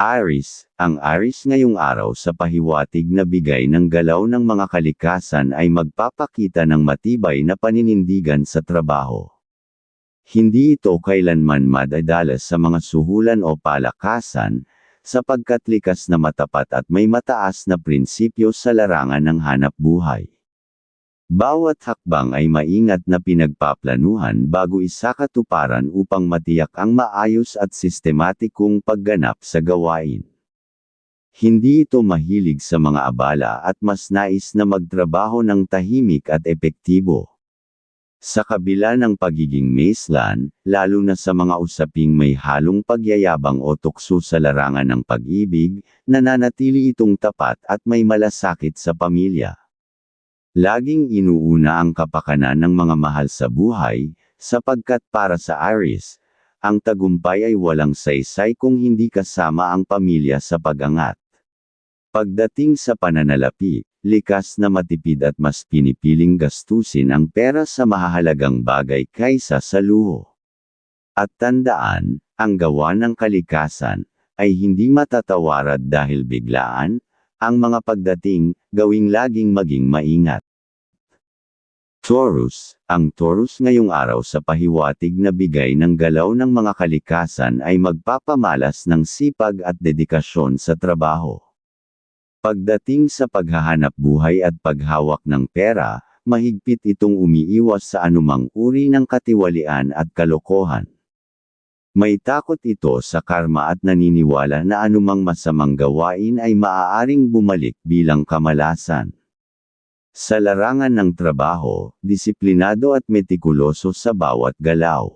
Aris, ang Aris ngayong araw sa pahiwatig na bigay ng galaw ng mga kalikasan ay magpapakita ng matibay na paninindigan sa trabaho. Hindi ito kailanman madadalas sa mga suhulan o palakasan, sapagkat likas na matapat at may mataas na prinsipyo sa larangan ng hanap buhay. Bawat hakbang ay maingat na pinagpaplanuhan bago isakatuparan upang matiyak ang maayos at sistematikong pagganap sa gawain. Hindi ito mahilig sa mga abala at mas nais na magtrabaho ng tahimik at epektibo. Sa kabila ng pagiging maislan, lalo na sa mga usaping may halong pagyayabang o tukso sa larangan ng pag-ibig, nananatili itong tapat at may malasakit sa pamilya. Laging inuuna ang kapakanan ng mga mahal sa buhay, sapagkat para sa Aries, ang tagumpay ay walang saysay kung hindi kasama ang pamilya sa pag-angat. Pagdating sa pananalapi, likas na matipid at mas pinipiling gastusin ang pera sa mahahalagang bagay kaysa sa luho. At tandaan, ang gawa ng kalikasan, ay hindi matatawarad dahil biglaan, ang mga pagdating, gawing laging maging maingat. Taurus, ang Taurus ngayong araw sa pahiwatig na bigay ng galaw ng mga kalikasan ay magpapamalas ng sipag at dedikasyon sa trabaho. Pagdating sa paghahanap buhay at paghawak ng pera, mahigpit itong umiiwas sa anumang uri ng katiwalian at kalokohan. May takot ito sa karma at naniniwala na anumang masamang gawain ay maaaring bumalik bilang kamalasan. Sa larangan ng trabaho, disiplinado at metikuloso sa bawat galaw.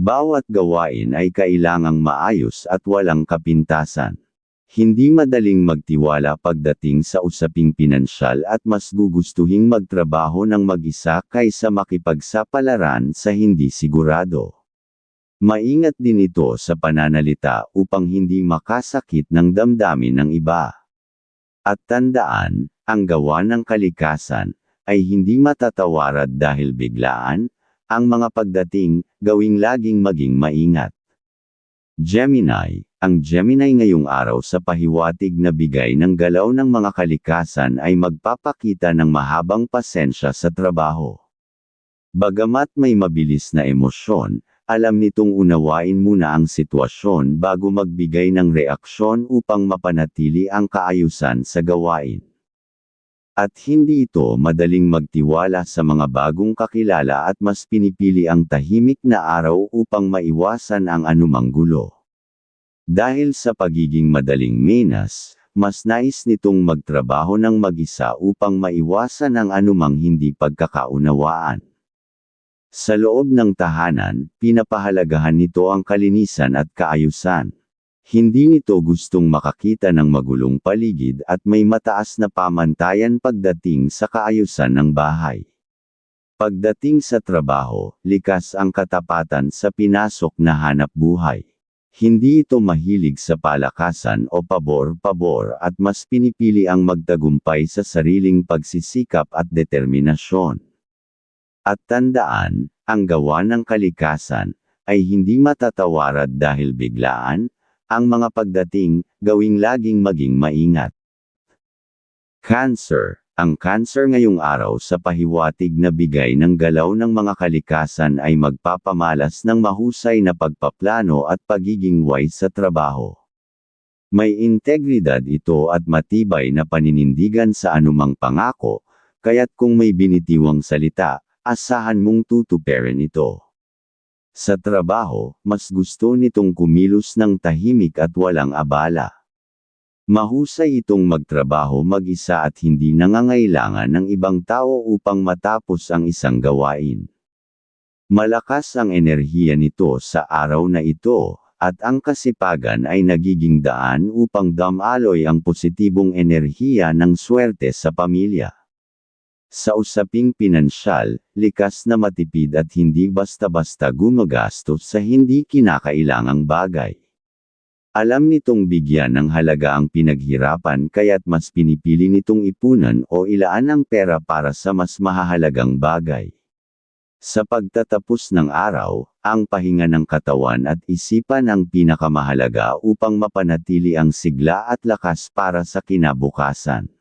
Bawat gawain ay kailangang maayos at walang kapintasan. Hindi madaling magtiwala pagdating sa usaping pinansyal at mas gugustuhing magtrabaho ng mag-isa kaysa makipagsapalaran sa hindi sigurado. Maingat din ito sa pananalita upang hindi makasakit ng damdamin ng iba. At tandaan, ang gawa ng kalikasan, ay hindi matatawarad dahil biglaan, ang mga pagdating, gawing laging maging maingat. Gemini, ang Gemini ngayong araw sa pahiwatig na bigay ng galaw ng mga kalikasan ay magpapakita ng mahabang pasensya sa trabaho. Bagamat may mabilis na emosyon, alam nitong unawain muna ang sitwasyon bago magbigay ng reaksyon upang mapanatili ang kaayusan sa gawain. At hindi ito madaling magtiwala sa mga bagong kakilala at mas pinipili ang tahimik na araw upang maiwasan ang anumang gulo. Dahil sa pagiging madaling menas, mas nais nitong magtrabaho ng mag-isa upang maiwasan ang anumang hindi pagkakaunawaan. Sa loob ng tahanan, pinapahalagahan nito ang kalinisan at kaayusan. Hindi nito gustong makakita ng magulong paligid at may mataas na pamantayan pagdating sa kaayusan ng bahay. Pagdating sa trabaho, likas ang katapatan sa pinasok na hanap buhay. Hindi ito mahilig sa palakasan o pabor-pabor at mas pinipili ang magtagumpay sa sariling pagsisikap at determinasyon. At tandaan, ang gawa ng kalikasan, ay hindi matatawarad dahil biglaan, ang mga pagdating, gawing laging maging maingat. Cancer Ang cancer ngayong araw sa pahiwatig na bigay ng galaw ng mga kalikasan ay magpapamalas ng mahusay na pagpaplano at pagiging wise sa trabaho. May integridad ito at matibay na paninindigan sa anumang pangako, kaya't kung may binitiwang salita, asahan mong tutuperin ito. Sa trabaho, mas gusto nitong kumilos ng tahimik at walang abala. Mahusay itong magtrabaho mag-isa at hindi nangangailangan ng ibang tao upang matapos ang isang gawain. Malakas ang enerhiya nito sa araw na ito, at ang kasipagan ay nagiging daan upang damaloy ang positibong enerhiya ng swerte sa pamilya. Sa usaping pinansyal, likas na matipid at hindi basta-basta gumagastos sa hindi kinakailangang bagay. Alam nitong bigyan ng halaga ang pinaghirapan kaya't mas pinipili nitong ipunan o ilaan ang pera para sa mas mahahalagang bagay. Sa pagtatapos ng araw, ang pahinga ng katawan at isipan ang pinakamahalaga upang mapanatili ang sigla at lakas para sa kinabukasan.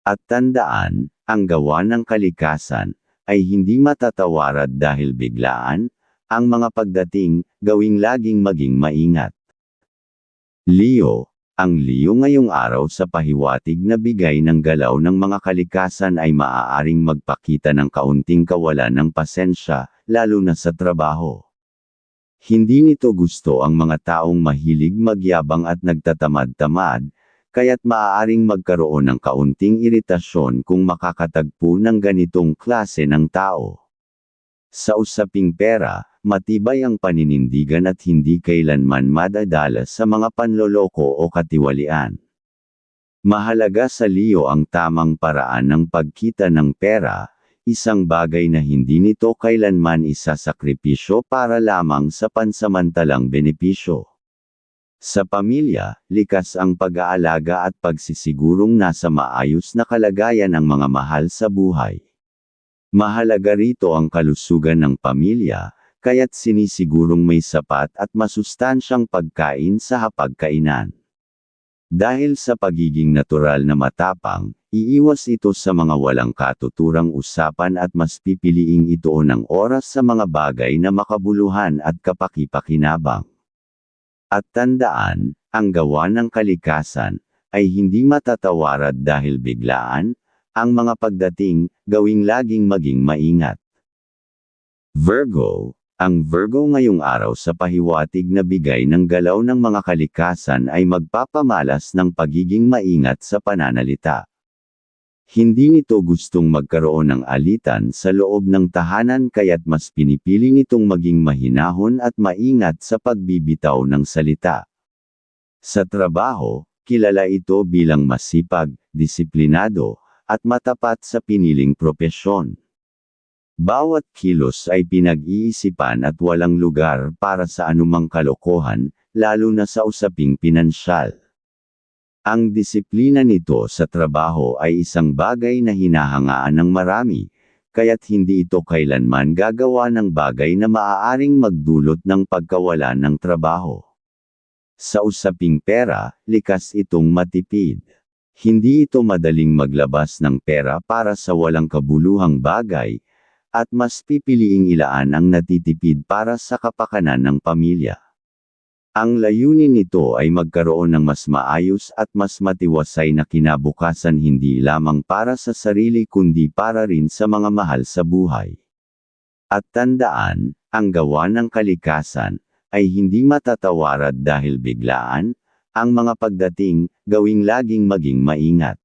At tandaan, ang gawa ng kalikasan ay hindi matatawarad dahil biglaan, ang mga pagdating, gawing laging maging maingat. Leo, ang Leo ngayong araw sa pahiwatig na bigay ng galaw ng mga kalikasan ay maaaring magpakita ng kaunting kawalan ng pasensya, lalo na sa trabaho. Hindi nito gusto ang mga taong mahilig magyabang at nagtatamad-tamad, kaya't maaaring magkaroon ng kaunting iritasyon kung makakatagpo ng ganitong klase ng tao. Sa usaping pera, matibay ang paninindigan at hindi kailanman madadala sa mga panloloko o katiwalian. Mahalaga sa Leo ang tamang paraan ng pagkita ng pera, isang bagay na hindi nito kailanman isasakripisyo para lamang sa pansamantalang benepisyo. Sa pamilya, likas ang pag-aalaga at pagsisigurong nasa maayos na kalagayan ang mga mahal sa buhay. Mahalaga rito ang kalusugan ng pamilya, kaya't sinisigurong may sapat at masustansyang pagkain sa hapagkainan. Dahil sa pagiging natural na matapang, iiwas ito sa mga walang katuturang usapan at mas pipiliing ito ng oras sa mga bagay na makabuluhan at kapakipakinabang. At tandaan, ang gawa ng kalikasan, ay hindi matatawarad dahil biglaan, ang mga pagdating, gawing laging maging maingat. Virgo, ang Virgo ngayong araw sa pahiwatig na bigay ng galaw ng mga kalikasan ay magpapamalas ng pagiging maingat sa pananalita. Hindi nito gustong magkaroon ng alitan sa loob ng tahanan kaya't mas pinipili nitong maging mahinahon at maingat sa pagbibitaw ng salita. Sa trabaho, kilala ito bilang masipag, disiplinado, at matapat sa piniling propesyon. Bawat kilos ay pinag-iisipan at walang lugar para sa anumang kalokohan, lalo na sa usaping pinansyal. Ang disiplina nito sa trabaho ay isang bagay na hinahangaan ng marami, kaya't hindi ito kailanman gagawa ng bagay na maaaring magdulot ng pagkawalan ng trabaho. Sa usaping pera, likas itong matipid. Hindi ito madaling maglabas ng pera para sa walang kabuluhang bagay, at mas pipiliing ilaan ang natitipid para sa kapakanan ng pamilya. Ang layunin nito ay magkaroon ng mas maayos at mas matiwasay na kinabukasan hindi lamang para sa sarili kundi para rin sa mga mahal sa buhay. At tandaan, ang gawa ng kalikasan, ay hindi matatawarad dahil biglaan, ang mga pagdating, gawing laging maging maingat.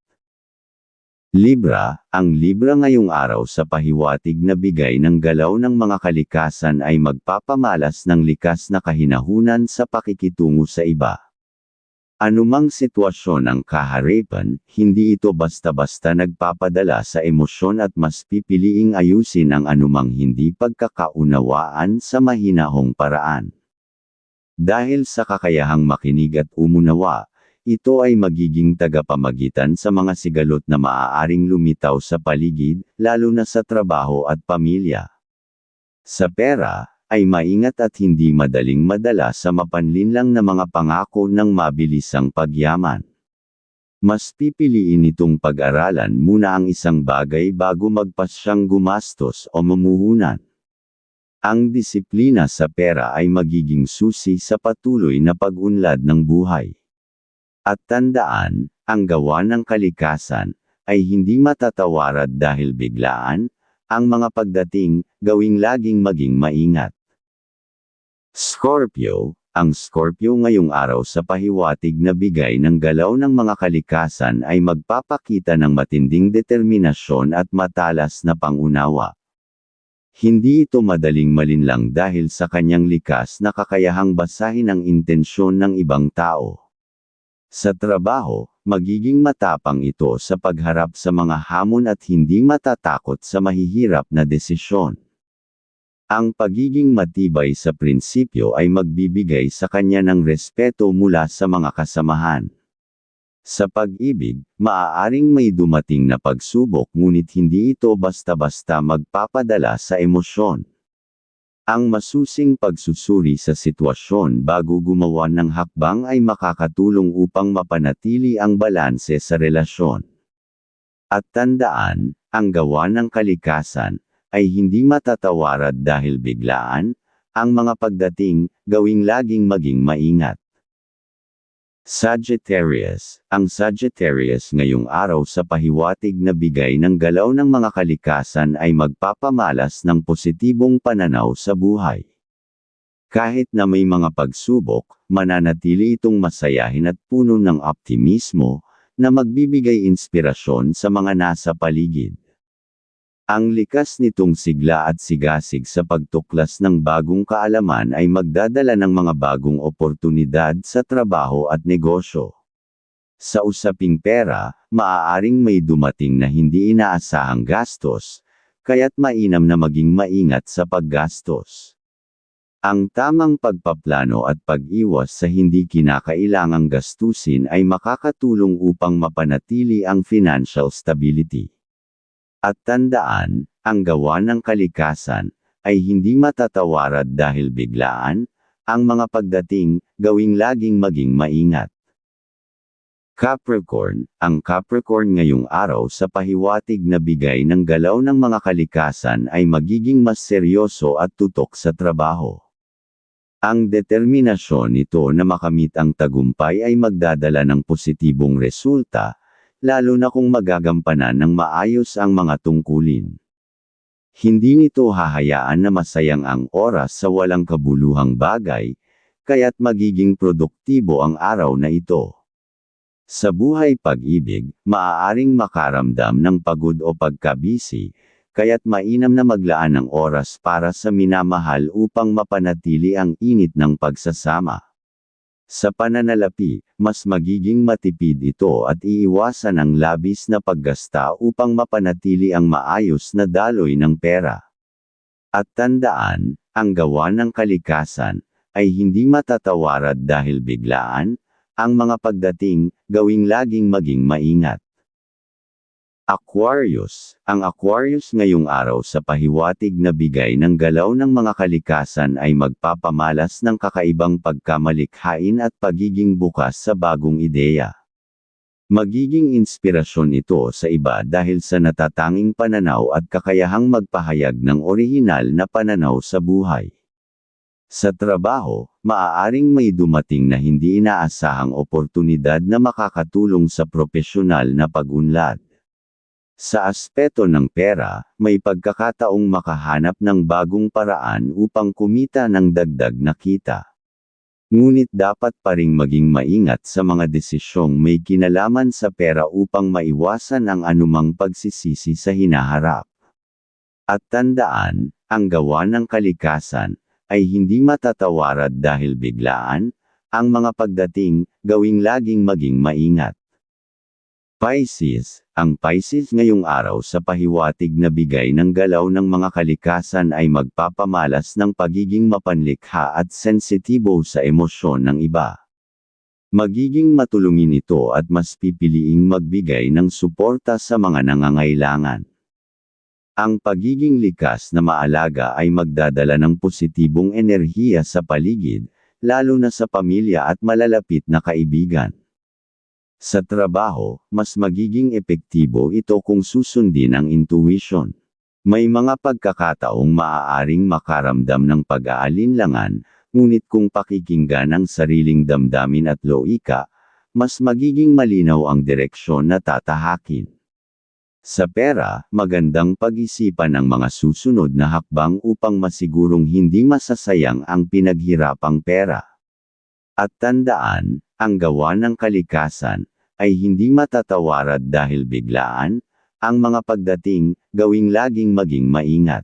Libra, ang Libra ngayong araw sa pahiwatig na bigay ng galaw ng mga kalikasan ay magpapamalas ng likas na kahinahunan sa pakikitungo sa iba. Anumang sitwasyon ang kaharipan, hindi ito basta-basta nagpapadala sa emosyon at mas pipiliing ayusin ang anumang hindi pagkakaunawaan sa mahinahong paraan. Dahil sa kakayahang makinig at umunawa, ito ay magiging tagapamagitan sa mga sigalot na maaaring lumitaw sa paligid, lalo na sa trabaho at pamilya. Sa pera, ay maingat at hindi madaling madala sa mapanlinlang na mga pangako ng mabilisang pagyaman. Mas pipiliin itong pag-aralan muna ang isang bagay bago magpasyang gumastos o mamuhunan. Ang disiplina sa pera ay magiging susi sa patuloy na pag-unlad ng buhay. At tandaan, ang gawa ng kalikasan, ay hindi matatawarad dahil biglaan, ang mga pagdating, gawing laging maging maingat. Scorpio, ang Scorpio ngayong araw sa pahiwatig na bigay ng galaw ng mga kalikasan ay magpapakita ng matinding determinasyon at matalas na pangunawa. Hindi ito madaling malinlang dahil sa kanyang likas na kakayahang basahin ang intensyon ng ibang tao. Sa trabaho, magiging matapang ito sa pagharap sa mga hamon at hindi matatakot sa mahihirap na desisyon. Ang pagiging matibay sa prinsipyo ay magbibigay sa kanya ng respeto mula sa mga kasamahan. Sa pag-ibig, maaaring may dumating na pagsubok ngunit hindi ito basta-basta magpapadala sa emosyon. Ang masusing pagsusuri sa sitwasyon bago gumawa ng hakbang ay makakatulong upang mapanatili ang balanse sa relasyon. At tandaan, ang gawa ng kalikasan ay hindi matatawarad dahil biglaan, ang mga pagdating, gawing laging maging maingat. Sagittarius, ang Sagittarius ngayong araw sa pahiwatig na bigay ng galaw ng mga kalikasan ay magpapamalas ng positibong pananaw sa buhay. Kahit na may mga pagsubok, mananatili itong masayahin at puno ng optimismo, na magbibigay inspirasyon sa mga nasa paligid. Ang likas nitong sigla at sigasig sa pagtuklas ng bagong kaalaman ay magdadala ng mga bagong oportunidad sa trabaho at negosyo. Sa usaping pera, maaaring may dumating na hindi inaasahang gastos, kaya't mainam na maging maingat sa paggastos. Ang tamang pagpaplano at pag-iwas sa hindi kinakailangang gastusin ay makakatulong upang mapanatili ang financial stability. At tandaan, ang gawa ng kalikasan, ay hindi matatawarad dahil biglaan, ang mga pagdating, gawing laging maging maingat. Capricorn, ang Capricorn ngayong araw sa pahiwatig na bigay ng galaw ng mga kalikasan ay magiging mas seryoso at tutok sa trabaho. Ang determinasyon nito na makamit ang tagumpay ay magdadala ng positibong resulta, lalo na kung magagampanan ng maayos ang mga tungkulin. Hindi nito hahayaan na masayang ang oras sa walang kabuluhang bagay, kaya't magiging produktibo ang araw na ito. Sa buhay pag-ibig, maaaring makaramdam ng pagod o pagkabisi, kaya't mainam na maglaan ng oras para sa minamahal upang mapanatili ang init ng pagsasama. Sa pananalapi, mas magiging matipid ito at iiwasan ang labis na paggasta upang mapanatili ang maayos na daloy ng pera. At tandaan, ang gawa ng kalikasan, ay hindi matatawarad dahil biglaan, ang mga pagdating, gawing laging maging maingat. Aquarius, ang Aquarius ngayong araw sa pahiwatig na bigay ng galaw ng mga kalikasan ay magpapamalas ng kakaibang pagkamalikhain at pagiging bukas sa bagong ideya. Magiging inspirasyon ito sa iba dahil sa natatanging pananaw at kakayahang magpahayag ng orihinal na pananaw sa buhay. Sa trabaho, maaaring may dumating na hindi inaasahang oportunidad na makakatulong sa profesional na pag-unlad. Sa aspeto ng pera, may pagkakataong makahanap ng bagong paraan upang kumita ng dagdag na kita. Ngunit dapat pa ring maging maingat sa mga desisyong may kinalaman sa pera upang maiwasan ang anumang pagsisisi sa hinaharap. At tandaan, ang gawa ng kalikasan, ay hindi matatawarad dahil biglaan, ang mga pagdating, gawing laging maging maingat. Pisces, ang Pisces ngayong araw sa pahiwatig na bigay ng galaw ng mga kalikasan ay magpapamalas ng pagiging mapanlikha at sensitibo sa emosyon ng iba. Magiging matulungin ito at mas pipiliing magbigay ng suporta sa mga nangangailangan. Ang pagiging likas na maalaga ay magdadala ng positibong enerhiya sa paligid, lalo na sa pamilya at malalapit na kaibigan. Sa trabaho, mas magiging epektibo ito kung susundin ang intuition. May mga pagkakataong maaaring makaramdam ng pag-aalinlangan, ngunit kung pakikinggan ang sariling damdamin at loika, mas magiging malinaw ang direksyon na tatahakin. Sa pera, magandang pag-isipan ang mga susunod na hakbang upang masigurong hindi masasayang ang pinaghirapang pera. At tandaan, ang gawa ng kalikasan, ay hindi matatawarad dahil biglaan, ang mga pagdating, gawing laging maging maingat.